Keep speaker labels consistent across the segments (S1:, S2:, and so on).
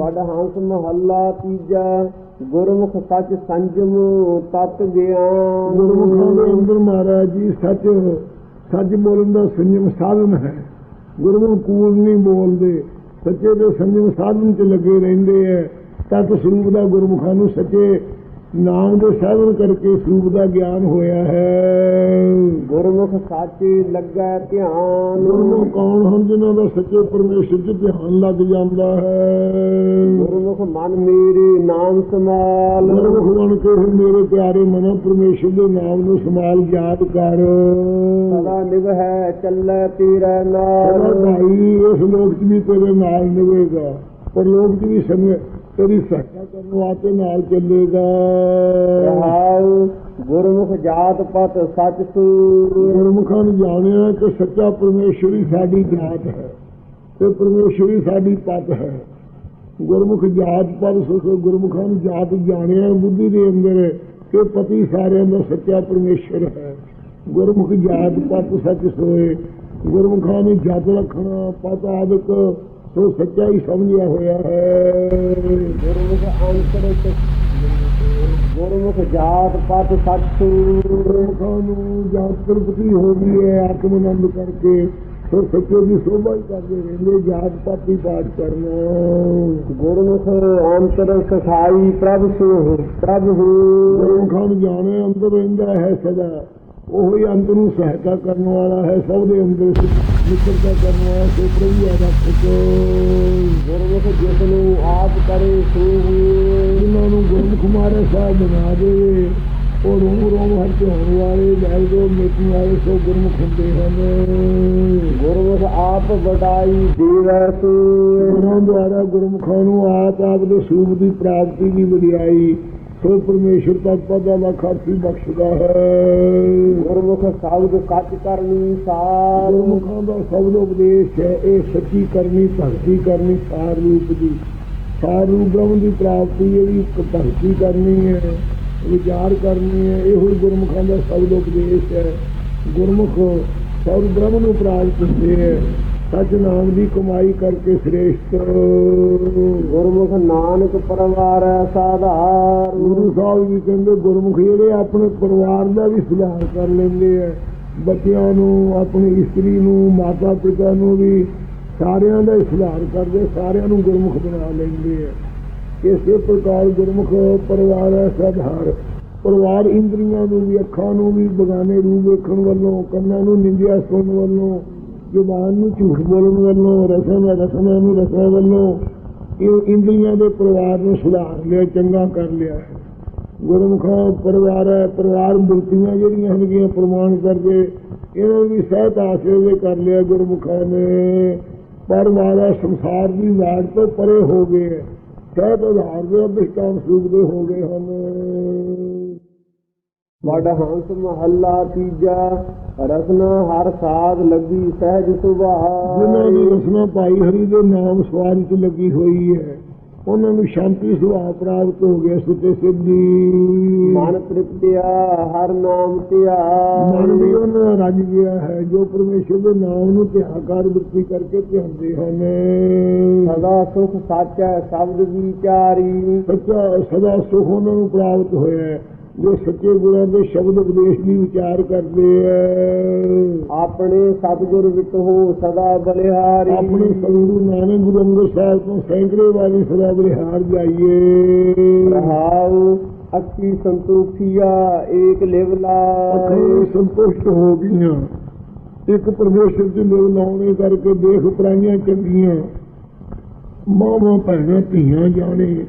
S1: ਵਡ ਹੰਸ ਮਹੱਲਾ ਤੀਜਾ, ਗੁਰਮੁਖ ਸੱਚ ਸੰਜਮ ਤਤ ਗਿਆਨ।
S2: ਗੁਰਮੁਖਾਂ ਦੇ ਅੰਦਰ ਮਹਾਰਾਜ ਜੀ, ਸੱਚ ਸੱਚ ਬੋਲਣ ਦਾ ਸੰਜਮ ਸਾਧਨ ਹੈ। ਗੁਰਮੁਖ ਕੂੜ ਨਹੀਂ ਬੋਲਦੇ, ਸੱਚੇ ਦੇ ਸੰਜਮ ਸਾਧਨ 'ਚ ਲੱਗੇ ਰਹਿੰਦੇ ਐ। ਤਤ ਸਰੂਪ ਦਾ ਗੁਰਮੁਖਾਂ ਨੂੰ ਸੱਚੇ ਨਾਮ ਦੇ ਸਾਧਨ ਕਰਕੇ ਸਰੂਪ ਦਾ ਗਿਆਨ ਹੋਇਆ ਹੈ।
S1: ਸੱਚ ਲੱਗੈ ਧਿਆਨ।
S2: ਗੁਰਮੁਖ ਕੌਣ ਹਨ ਜਿਨ੍ਹਾਂ ਦਾ ਸੱਚੇ ਪਰਮੇਸ਼ਰ 'ਚ ਧਿਆਨ ਲੱਗ ਜਾਂਦਾ ਹੈ?
S1: ਗੁਰਮੁਖ ਮਨ ਮੇਰੇ ਨਾਮ ਸਮਾਲ
S2: ਗੁਰਮੁਖ ਬਣ ਕੇ ਮੇਰੇ ਪਿਆਰੇ ਮਨੋ ਪਰਮੇਸ਼ਰ ਦੇ ਨਾਮ ਨੂੰ ਸੰਭਾਲ ਯਾਦ ਕਰ।
S1: ਸਦਾ ਨਿਭੈ ਚੱਲੈ ਤੇਰਾ ਨਾਮ
S2: ਭਾਈ ਇਸ ਲੋਕ 'ਚ ਵੀ ਤੇਰੇ ਨਾਲ ਨਿਵੇਗਾ ਪਰ ਲੋਕ 'ਚ ਵੀ ਸੰਗ ਤੇਰੀ ਸਹਾਇਤਾ ਕਰਨ ਵਾਸਤੇ ਨਾਲ ਚੱਲੇਗਾ।
S1: ਰਹਾਉ ਗੁਰਮੁਖ ਜਾਤ ਪਤ ਸੱਚ ਸੂਰ
S2: ਗੁਰਮੁਖਾਂ ਨੇ ਜਾਣਿਆ ਕਿ ਸੱਚਾ ਪਰਮੇਸ਼ਰ ਹੀ ਸਾਡੀ ਜਾਤ ਹੈ ਤੇ ਪਰਮੇਸ਼ਰ ਹੀ ਸਾਡੀ ਪਤ ਹੈ। ਗੁਰਮੁਖ ਜਾਤ ਪਰ ਸੋ ਗੁਰਮੁਖਾਂ ਨੂੰ ਜਾਤ ਜਾਣਿਆ ਬੁੱਧੀ ਦੇ ਅੰਦਰ ਕਿ ਪਤੀ ਸਾਰਿਆਂ ਦਾ ਸੱਚਾ ਪਰਮੇਸ਼ਰ ਹੈ। ਗੁਰਮੁਖ ਜਾਤ ਪਤ ਸੱਚ ਸੋਏ ਗੁਰਮੁਖਾਂ ਨੇ ਜਤ ਰੱਖਣਾ ਪਤ ਆਦਿਕ ਸੋ ਸੱਚਾ ਹੀ ਸਮਝਿਆ ਹੋਇਆ ਹੈ।
S1: ਗੁਰਮੁਖ ਅੰਤਰ ਗੁਰਮੁਖ ਜਾਤ ਪਤ
S2: ਗੁਰਮੁਖਾਂ ਨੂੰ ਜਾਤ ਪ੍ਰਗਤੀ ਹੋ ਗਈ ਹੈ ਆਤਮ ਆਨੰਦ ਕਰਕੇ ਸੋ ਸੱਚੇ ਦੀ ਸੋਭਾ ਹੀ ਕਰਦੇ ਰਹਿੰਦੇ ਜਾਤ ਪਾਤੀ ਪਾਠ ਕਰਨਾ।
S1: ਗੁਰਮੁਖ ਅੰਤਰ ਸਖਾਈ ਪ੍ਰਭ ਸੋ ਪ੍ਰਭ ਹੋ।
S2: ਗੁਰਮੁਖਾਂ ਨੂੰ ਜਾਣੇ ਅੰਦਰ ਰਹਿੰਦਾ ਹੈ ਸਦਾ। ਉਹ ਹੀ ਅੰਤ ਨੂੰ ਸਹਾਇਤਾ ਕਰਨ ਵਾਲਾ ਹੈ ਸਭ ਦੇ ਅੰਦਰ ਨਿਕਲਦਾ ਕਰਨ ਵਾਲਾ ਸੋ ਪ੍ਰਭੂ ਆਦਾ ਸਚੋ
S1: ਗੁਰਮੁਖ ਜਿਸ ਨੂੰ ਆਪ ਕਰੇ ਸੋ
S2: ਜਿਨ੍ਹਾਂ ਨੂੰ ਗੁਰਮੁਖ ਮਾਰੇ ਸਾਹਿਬ ਬਣਾ ਦੇਵੇ ਉਹ ਰੋਮ ਰੋਮ ਹਰ ਕੇ ਹੋਣ ਵਾਲੇ ਜਲ ਜੋ ਮੇਟੀ ਵਾਲੇ ਸੋ ਗੁਰਮੁਖ ਹੁੰਦੇ ਹਨ।
S1: ਗੁਰਮੁਖ ਆਪ ਵਡਾਈ ਦੇਵੈ ਸੋ।
S2: ਗੁਰਾਂ ਦੁਆਰਾ ਗੁਰਮੁਖਾਂ ਨੂੰ ਆਪ ਆਪ ਦੇ ਸੂਪ ਦੀ ਪ੍ਰਾਪਤੀ ਦੀ ਵਡਿਆਈ ਸੋ ਪਰਮੇਸ਼ਰ ਤੱਕ ਪਦਾ ਦਾ ਖਰਚੀ ਬਖਸ਼ਦਾ ਹੈ।
S1: ਗੁਰਮੁਖ ਸ਼ਬਦ ਕੱਚ ਕਰਨੀ ਸਾਰ।
S2: ਗੁਰਮੁਖਾਂ ਦਾ ਸ਼ਬਦ ਉਪਦੇਸ਼ ਹੈ ਇਹ ਸੱਚੀ ਕਰਨੀ ਭਗਤੀ ਕਰਨੀ ਸਾਰ ਰੂਪ ਦੀ। ਸਾਰ ਰੂਪ ਬ੍ਰਹਮ ਦੀ ਪ੍ਰਾਪਤੀ ਜਿਹੜੀ ਇੱਕ ਭਗਤੀ ਕਰਨੀ ਹੈ ਵਿਚਾਰ ਕਰਨੀ ਹੈ ਇਹੋ ਗੁਰਮੁਖਾਂ ਦਾ ਸ਼ਬਦ ਉਪਦੇਸ਼ ਹੈ। ਗੁਰਮੁਖ ਸਭ ਬ੍ਰਹਮ ਨੂੰ ਪ੍ਰਾਪਤ ਹੁੰਦੇ ਹੈ। ਸੱਚ ਨਾਮ ਦੀ ਕਮਾਈ ਕਰਕੇ ਸ੍ਰੇਸ਼ਟ।
S1: ਗੁਰਮੁਖ ਨਾਨਕ ਪਰਵਾਰ ਸਾਧਾਰ
S2: ਗੁਰੂ ਸਾਹਿਬ ਵੀ ਕਹਿੰਦੇ ਗੁਰਮੁਖ ਜਿਹੜੇ ਆਪਣੇ ਪਰਿਵਾਰ ਦਾ ਵੀ ਸੁਧਾਰ ਕਰ ਲੈਂਦੇ ਆ ਬੱਚਿਆਂ ਨੂੰ ਆਪਣੀ ਇਸਤਰੀ ਨੂੰ ਮਾਤਾ ਪਿਤਾ ਨੂੰ ਵੀ ਸਾਰਿਆਂ ਦਾ ਹੀ ਸੁਧਾਰ ਕਰਦੇ ਸਾਰਿਆਂ ਨੂੰ ਗੁਰਮੁਖ ਬਣਾ ਲੈਂਦੇ ਆ। ਇਸੇ ਪ੍ਰਕਾਰ ਗੁਰਮੁਖ ਪਰਿਵਾਰ ਹੈ ਸਾਧਾਰ। ਪਰਿਵਾਰ ਇੰਦਰੀਆਂ ਨੂੰ ਵੀ ਅੱਖਾਂ ਨੂੰ ਵੀ ਬਗਾਨੇ ਰੂਪ ਵੇਖਣ ਵੱਲੋਂ ਕੰਨਾਂ ਨੂੰ ਨਿੰਦਿਆ ਸੁਣਨ ਵੱਲੋਂ ਜ਼ੁਬਾਨ ਨੂੰ ਝੂਠ ਬੋਲਣ ਵੱਲੋਂ, ਰਸਮ ਰਸਮਾਂ ਨੂੰ ਰਸਮਾਂ ਵੱਲੋਂ। ਇਹ ਇੰਦਰੀਆਂ ਦੇ ਪਰਿਵਾਰ ਨੂੰ ਸੁਧਾਰ ਲਿਆ, ਚੰਗਾ ਕਰ ਲਿਆ। ਗੁਰਮੁਖਾਂ ਪਰਿਵਾਰ ਹੈ, ਪਰਿਵਾਰ ਮੂਰਤੀਆਂ ਜਿਹੜੀਆਂ ਹੈਗੀਆਂ, ਪ੍ਰਮਾਣ ਕਰਦੇ। ਇਹਨਾਂ ਨੂੰ ਵੀ ਸਹਿਤ ਆਸ਼ਰੇ ਕਰ ਲਿਆ ਗੁਰਮੁਖਾਂ ਨੇ। ਪਰ ਮਾਰਾ ਸੰਸਾਰ ਦੀ ਵਾੜ ਤੋਂ ਪਰੇ ਹੋ ਗਏ। ਹੈ। ਸਹਿਤ ਆਧਾਰ ਦੇ ਅਭਿਸ਼ਟਾਨ ਸਰੂਪ ਦੇ ਹੋ ਗਏ ਹਨ।
S1: ਵਡ ਹੰਸ ਮਹੱਲਾ ਤੀਜਾ ਰਸਨਾ ਹਰ ਸਾਧ ਲੱਗੀ ਸਹਿਜ
S2: ਜਿਨ੍ਹਾਂ ਦੀ
S1: ਸੁਭਾਅ
S2: ਰਸਨਾ ਭਾਈ ਹਰੀ ਦੇ ਨਾਮ ਸਵਾਰੀ ਚ ਲੱਗੀ ਹੋਈ ਹੈ ਉਹਨਾਂ ਨੂੰ ਸ਼ਾਂਤੀ ਸੁਭਾਅ ਪ੍ਰਾਪਤ ਹੋ ਗਿਆ ਸੁਤੇ ਸਿੱਧੀ।
S1: ਮਨ ਤ੍ਰਿਪਤਿਆ ਹਰ ਨਾਮ
S2: ਮਨ
S1: ਧਿਆਨ
S2: ਵੀ ਉਹਨਾਂ ਦਾ ਰੱਜ ਗਿਆ ਹੈ ਜੋ ਪਰਮੇਸ਼ਰ ਦੇ ਨਾਮ ਨੂੰ ਧਿਆਕਾਰ ਬੁੱਧੀ ਕਰਕੇ ਧਿਆਉਂਦੇ ਹਨ।
S1: ਸਦਾ ਸੁਖ ਸਾਚੈ ਸ਼ਬਦ ਵਿਚਾਰੀ।
S2: ਸੱਚਾ ਸਦਾ ਸੁਖ ਉਹਨਾਂ ਨੂੰ ਪ੍ਰਾਪਤ ਹੋਇਆ ਹੈ। ਜੋ ਸੱਚੇ ਗੁਰਾਂ ਦੇ ਸ਼ਬਦ ਉਪਦੇਸ਼ ਦੀ ਵਿਚਾਰ ਕਰਦੇ ਹੈ
S1: ਆਪਣੇ ਸਤਿਗੁਰ ਵਿਟ ਹੋ ਸਦਾ ਬਲਿਹਾਰੀ।
S2: ਆਪਣੇ ਸਤਿਗੁਰੂ ਨਾਨਕ ਗੁਰੂ ਅੰਗਦ ਸਾਹਿਬ ਤੋਂ ਸੈਂਕੜੇ ਵਾਰੀ ਸਦਾ ਬਲਿਹਾਰ ਜਾਈਏ।
S1: ਰਹਾਉ ਅੱਖੀ ਸੰਤੋਖੀਆ ਏਕ ਲਿਵ ਲਾਏ
S2: ਸੰਤੁਸ਼ਟ ਹੋ ਗਈਆਂ। ਇੱਕ ਪਰਮੇਸ਼ਰ ਚ ਲਿਵ ਲਾਉਣੇ ਕਰਕੇ ਦੇਖ ਪਰਾਈਆਂ ਚੰਗੀਆਂ। ਮਾਵਾਂ ਭੈਣਾਂ ਧੀਆਂ ਜਾਣੇ।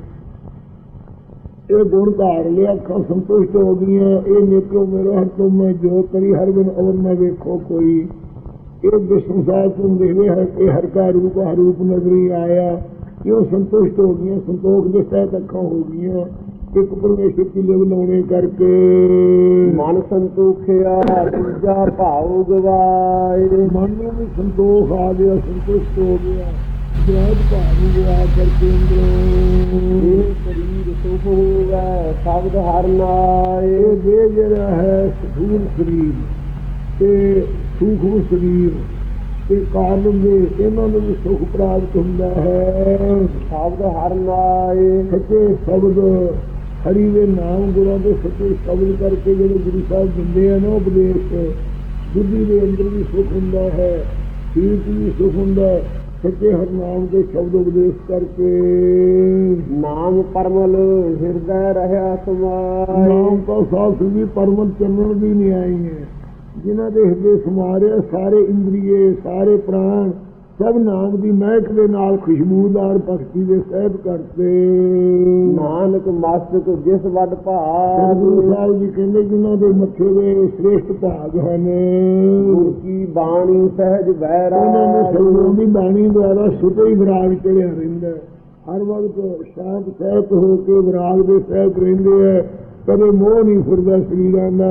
S2: ਇਹ ਗੁਣ ਧਾਰ ਲਿਆ ਅੱਖਾਂ ਸੰਤੁਸ਼ਟ ਹੋ ਗਈਆਂ। ਇਹ ਨੇਕੋ ਮੇਰਾ ਹਰ ਤੋਂ ਮੈਂ ਜੋ ਕਰੀ ਹਰ ਬਿਨ ਅਵਰ ਮੈਂ ਵੇਖੋ ਕੋਈ। ਇਹ ਵਿਸੰਸਾਰ ਤੋਂ ਦੇਖਦੇ ਹੈ ਕਿ ਹਰ ਕਾ ਰੂਪ ਹਰ ਰੂਪ ਨਜ਼ਰੀ ਆਇਆ। ਕਿਉਂ ਸੰਤੁਸ਼ਟ ਹੋ ਗਈਆਂ? ਸੰਤੋਖ ਦੇ ਸਹਿਤ ਅੱਖਾਂ ਹੋ ਗਈਆਂ। ਇੱਕ ਪਰਮੇਸ਼ਰ ਦੀ ਲਿਵ ਲਾਉਣੇ ਕਰਕੇ।
S1: ਮਨ ਸੰਤੋਖਿਆ ਦੂਜਾ ਭਾਉ ਗਵਾਏ।
S2: ਮਨ ਨੂੰ ਵੀ ਸੰਤੋਖ ਆ ਗਿਆ ਸੰਤੁਸ਼ਟ ਹੋ ਗਿਆ। ਜਵਾਬ ਭਾਵ ਗਿਆ ਕਰਕੇ ਅੰਦਰੋਂ।
S1: ਇਹ ਸਰੀਰ ਸੁਖ ਹੋਵੇ ਸ਼ਬਦ ਹਰ ਨਾਏ।
S2: ਇਹ ਜਿਹੜਾ ਹੈ ਸਥੂਲ ਸਰੀਰ ਤੇ ਸੂਖਮ ਸਰੀਰ ਤੇ ਕਾਰਨ ਦੇ ਇਹਨਾਂ ਨੂੰ ਵੀ ਸੁਖ ਪ੍ਰਾਪਤ ਹੁੰਦਾ ਹੈ।
S1: ਸ਼ਬਦ ਹਰ ਨਾਏ।
S2: ਸੱਚੇ ਸ਼ਬਦ ਹਰੀ ਦੇ ਨਾਮ ਗੁਰਾਂ ਦੇ ਸੱਚੇ ਸ਼ਬਦ ਕਰਕੇ ਜਿਹੜੇ ਗੁਰੂ ਸਾਹਿਬ ਦਿੰਦੇ ਆ ਨਾ ਉਪਦੇਸ਼ ਬੁੱਧੀ ਦੇ ਅੰਦਰ ਵੀ ਸੁਖ ਹੁੰਦਾ ਹੈ ਸਰੀਰ ਵੀ ਸੁਖ ਹੁੰਦਾ ਹੈ ਸੱਚੇ ਹਰ ਨਾਮ ਦੇ ਸ਼ਬਦ ਉਪਦੇਸ਼ ਕਰਕੇ।
S1: ਨਾਮ ਪਰਮਲ ਹਿਰਦੈ ਰਹਿਆ ਸਮਾਏ।
S2: ਨਾਮ ਤਾਂ ਸਾਥ ਵੀ ਪਰਮਲ ਚੱਲਣ ਦੀ ਨਹੀਂ ਆਈ ਹੈ। ਜਿਨ੍ਹਾਂ ਦੇ ਹਿਰਦੇ ਸਮਾਰੇ ਸਾਰੇ ਇੰਦਰੀਏ ਸਾਰੇ ਪ੍ਰਾਣ ਸਭ ਨਾਮ ਦੀ ਮਹਿਕ ਦੇ ਨਾਲ ਖੁਸ਼ਬੂਦਾਰ ਭਗਤੀ ਦੇ ਸਹਿਬ ਕਰਤੇ
S1: ਨਾਨਕ ਮਸਤਕ ਜਿਸ ਵੱਡ ਭਾਗ।
S2: ਸਾਹਿਬ ਜੀ ਕਹਿੰਦੇ ਜਿਨ੍ਹਾਂ ਦੇ ਮੱਥੇ ਦੇ ਸ਼੍ਰੇਸ਼ਟ ਭਾਗ ਹਨ।
S1: ਕੀ ਬਾਣੀ ਸਹਿਜ
S2: ਉਹਨਾਂ ਨੂੰ ਸਤਿਗੁਰੂ ਦੀ ਬਾਣੀ ਦੁਆਰਾ ਸੁਤੇ ਹੀ ਵਿਰਾਗ ਚੜਿਆ ਰਹਿੰਦਾ। ਹਰ ਵਕਤ ਸ਼ਾਂਤ ਸਹਿਤ ਹੋ ਕੇ ਵਿਰਾਗ ਦੇ ਸਹਿਤ ਰਹਿੰਦੇ ਹੈ। ਕਦੇ ਮੋਹ ਨਹੀਂ ਫਿਰਦਾ ਸਰੀਰਾਂ ਦਾ।